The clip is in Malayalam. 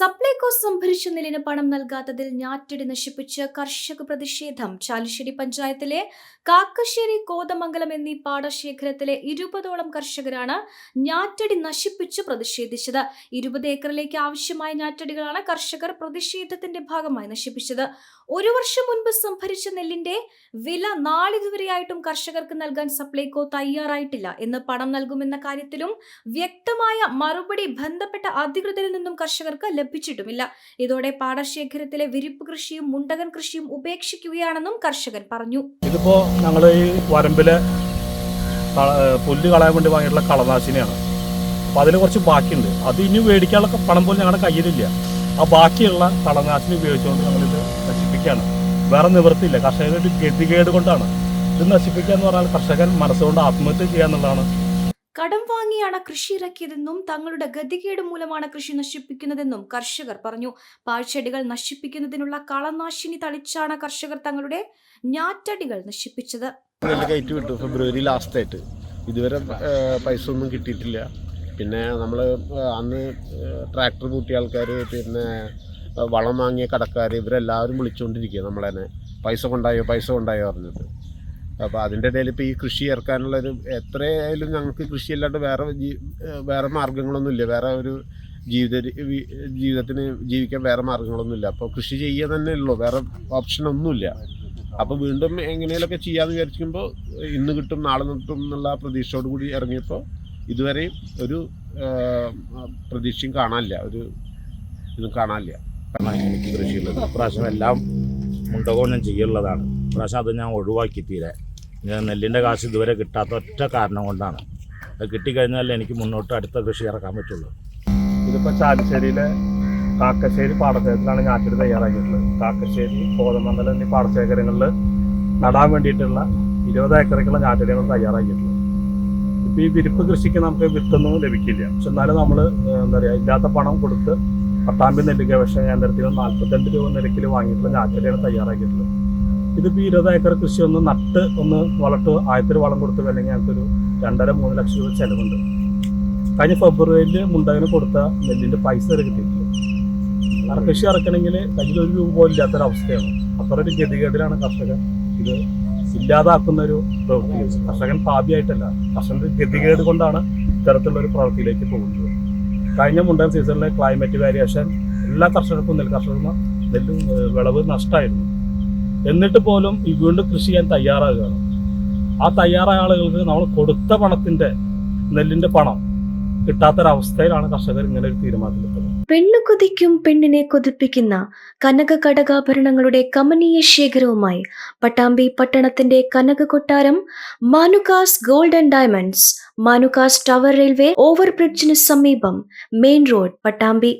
സപ്ലൈകോ സംഭരിച്ച നെല്ലിന് പണം നൽകാത്തതിൽ ഞാറ്റടി നശിപ്പിച്ച് കർഷക പ്രതിഷേധം. ചാലിശ്ശേരി പഞ്ചായത്തിലെ കാക്കശ്ശേരി കോതമംഗലം എന്നീ പാടശേഖരത്തിലെ ഇരുപതോളം കർഷകരാണ് ഞാറ്റടി നശിപ്പിച്ച് പ്രതിഷേധിച്ചത്. ഇരുപത് ഏക്കറിലേക്ക് ആവശ്യമായ ഞാറ്റടികളാണ് കർഷകർ പ്രതിഷേധത്തിന്റെ ഭാഗമായി നശിപ്പിച്ചത്. ഒരു വർഷം മുൻപ് സംഭരിച്ച നെല്ലിന്റെ വില നാളിതുവരെയായിട്ടും കർഷകർക്ക് നൽകാൻ സപ്ലൈകോ തയ്യാറായിട്ടില്ല. എന്ന് പണം നൽകുമെന്ന കാര്യത്തിലും വ്യക്തമായ മറുപടി ബന്ധപ്പെട്ട അധികൃതരിൽ നിന്നും കർഷകർക്ക് ലഭിച്ചിട്ടുമില്ല ഇതോടെ പാടശേഖരത്തിലെ വിരിപ്പ് കൃഷിയും മുണ്ടകൻ കൃഷിയും ഉപേക്ഷിക്കുകയാണെന്നും കർഷകൻ പറഞ്ഞു. ഇതിപ്പോ ഞങ്ങൾ ഈ വരമ്പിലെ പുല്ല് കളയാൻ വേണ്ടി വാങ്ങിയിട്ടുള്ള കളനാശിനിയാണ്. അപ്പോൾ അതിൽ കുറച്ച് ബാക്കിയുണ്ട്. അത് ഇനി മേടിക്കാനുള്ള പണം പോലും ഞങ്ങളുടെ കയ്യിലില്ല. ആ ബാക്കിയുള്ള കളനാശിനി ഉപയോഗിച്ചുകൊണ്ട് ഞങ്ങളിത് നശിപ്പിക്കുകയാണ്. വേറെ നിവൃത്തിയില്ല. കർഷകരുടെ ഗതികേട് കൊണ്ടാണ് ഇത് നശിപ്പിക്കുക എന്ന് പറഞ്ഞാൽ കർഷകൻ മനസ്സുകൊണ്ട് ആത്മഹത്യ ചെയ്യുക എന്നുള്ളതാണ് കടം വാങ്ങിയാണ് കൃഷി ഇറക്കിയതെന്നും തങ്ങളുടെ ഗതികേട് മൂലമാണ് കൃഷി നശിപ്പിക്കുന്നതെന്നും കർഷകർ പറഞ്ഞു. പാഴ്ചെടികൾ നശിപ്പിക്കുന്നതിനുള്ള കളനാശിനി തളിച്ചാണ് കർഷകർ തങ്ങളുടെ ഞാറ്റടികൾ നശിപ്പിച്ചത്. കയറ്റി ഫെബ്രുവരി ലാസ്റ്റ് ആയിട്ട്. ഇതുവരെ പൈസ ഒന്നും കിട്ടിയിട്ടില്ല. പിന്നെ നമ്മൾ അന്ന് ട്രാക്ടർ കൂട്ടിയ ആൾക്കാർ പിന്നെ വളം വാങ്ങിയ കടക്കാർ ഇവരെല്ലാവരും വിളിച്ചുകൊണ്ടിരിക്കുക നമ്മളെന്നെ. പൈസ കൊണ്ടായോ പൈസ കൊണ്ടായോ പറഞ്ഞിട്ട്. അപ്പോൾ അതിന്റെ ഇടയിൽ ഇപ്പോൾ ഈ കൃഷി ഇറക്കാനുള്ളൊരു എത്രയായാലും ഞങ്ങൾക്ക് കൃഷിയല്ലാണ്ട് വേറെ വേറെ മാർഗങ്ങളൊന്നുമില്ല. വേറെ ഒരു ജീവിത ജീവിതത്തിന് ജീവിക്കാൻ വേറെ മാർഗങ്ങളൊന്നുമില്ല. അപ്പോൾ കൃഷി ചെയ്യുക തന്നെ ഉള്ളൂ. വേറെ ഓപ്ഷൻ ഒന്നുമില്ല. അപ്പോൾ വീണ്ടും എങ്ങനെയൊക്കെ ചെയ്യാമെന്ന് വിചാരിക്കുമ്പോൾ ഇന്ന് കിട്ടും നാളെ കിട്ടും എന്നുള്ള പ്രതീക്ഷയോട് കൂടി ഇറങ്ങിയപ്പോൾ ഇതുവരെയും ഒരു പ്രതീക്ഷയും കാണാനില്ല. ഒരു ഇതും കാണാനില്ല. കാരണം എനിക്ക് കൃഷിയുള്ളത് ഇപ്രാവശ്യം എല്ലാം മുണ്ടകോലം ഞാൻ ചെയ്യുള്ളതാണ് പ്രാവശ്യം അത് ഞാൻ ഒഴിവാക്കി തീരെ. ഞാൻ നെല്ലിന്റെ കാശ് ഇതുവരെ കിട്ടാത്ത ഒറ്റ കാരണം കൊണ്ടാണ്. അത് കിട്ടിക്കഴിഞ്ഞാൽ എനിക്ക് മുന്നോട്ട് അടുത്ത കൃഷി ഇറക്കാൻ പറ്റുള്ളൂ. ഇതിപ്പോൾ ചാലിശ്ശേരിയിലെ കാക്കശ്ശേരി പാടശേഖരത്തിലാണ് ഞാറ്റടി തയ്യാറാക്കിയിട്ടുള്ളത്. കാക്കശ്ശേരി കോതമംഗലം എന്നീ പാടശേഖരങ്ങളിൽ നടാൻ വേണ്ടിയിട്ടുള്ള ഇരുപത് ഏക്കറക്കുള്ള ഞാറ്റടിയാണ് തയ്യാറാക്കിയിട്ടുള്ളത്. ഇപ്പോൾ ഈ വിരിപ്പ് കൃഷിക്ക് നമുക്ക് വിത്തൊന്നും ലഭിക്കില്ല. പക്ഷെ എന്നാലും നമ്മൾ എന്താ പറയുക ഇല്ലാത്ത പണം കൊടുത്ത് പട്ടാമ്പി നെല്ല് ഗവേഷണ കേന്ദ്രത്തിൽ നാൽപ്പത്തഞ്ച് രൂപ നിരക്കിൽ വാങ്ങിയിട്ടുള്ള ഞാറ്റടിയാണ് തയ്യാറാക്കിയിട്ടുള്ളത്. ഇതിപ്പോൾ ഇരുപത് ഏക്കർ കൃഷി ഒന്ന് നട്ട് ഒന്ന് വളട്ട് ആയത്തിൽ വളം കൊടുത്തു അല്ലെങ്കിൽ ഞങ്ങൾക്കൊരു രണ്ടര മൂന്ന് ലക്ഷം രൂപ ചിലവുണ്ട്. കഴിഞ്ഞ ഫെബ്രുവരിയിൽ മുണ്ടകന് കൊടുത്ത നെല്ലിന്റെ പൈസ വരെ കിട്ടിയിട്ടില്ല. കൃഷി ഇറക്കണമെങ്കിൽ കയ്യിൽ ഒരു രൂപ പോലും ഇല്ലാത്തൊരവസ്ഥയാണ്. അത്ര ഒരു ഗതികേടിലാണ് കർഷകൻ ഇത് ഇല്ലാതാക്കുന്ന ഒരു പ്രവൃത്തി. കർഷകൻ പാപിയായിട്ടല്ല കർഷകന്റെ ഗതികേട് കൊണ്ടാണ് ഇത്തരത്തിലുള്ള ഒരു പ്രവൃത്തിയിലേക്ക് പോകുന്നത്. കഴിഞ്ഞ മുണ്ടൻ സീസണിലെ ക്ലൈമറ്റ് വേരിയേഷൻ എല്ലാ കർഷകർക്കും നെൽ കർഷകർക്കും നെല്ല് വിളവ് നഷ്ടമായിരുന്നു എന്നിട്ട് പോലും ഈ വീണ്ടും കൃഷി ചെയ്യാൻ തയ്യാറാകുകയാണ്. ആ തയ്യാറായ ആളുകൾക്ക് നമ്മൾ കൊടുത്ത പണത്തിന്റെ നെല്ലിന്റെ പണം കിട്ടാത്തൊരവസ്ഥയിലാണ് കർഷകർ ഇങ്ങനെ ഒരു തീരുമാനത്തിലെത്തുന്നത്. പെണ്ണു കൊതിക്കും പെണ്ണിനെ കൊതിപ്പിക്കുന്ന കനക കടകാഭരണങ്ങളുടെ കമനീയ ശേഖരവുമായി പട്ടാമ്പി പട്ടണത്തിന്റെ കനക കൊട്ടാരം Manukas gold and diamonds Manukas tower railway ഓവർബ്രിഡ്ജിന് സമീപം മെയിൻ റോഡ് പട്ടാമ്പി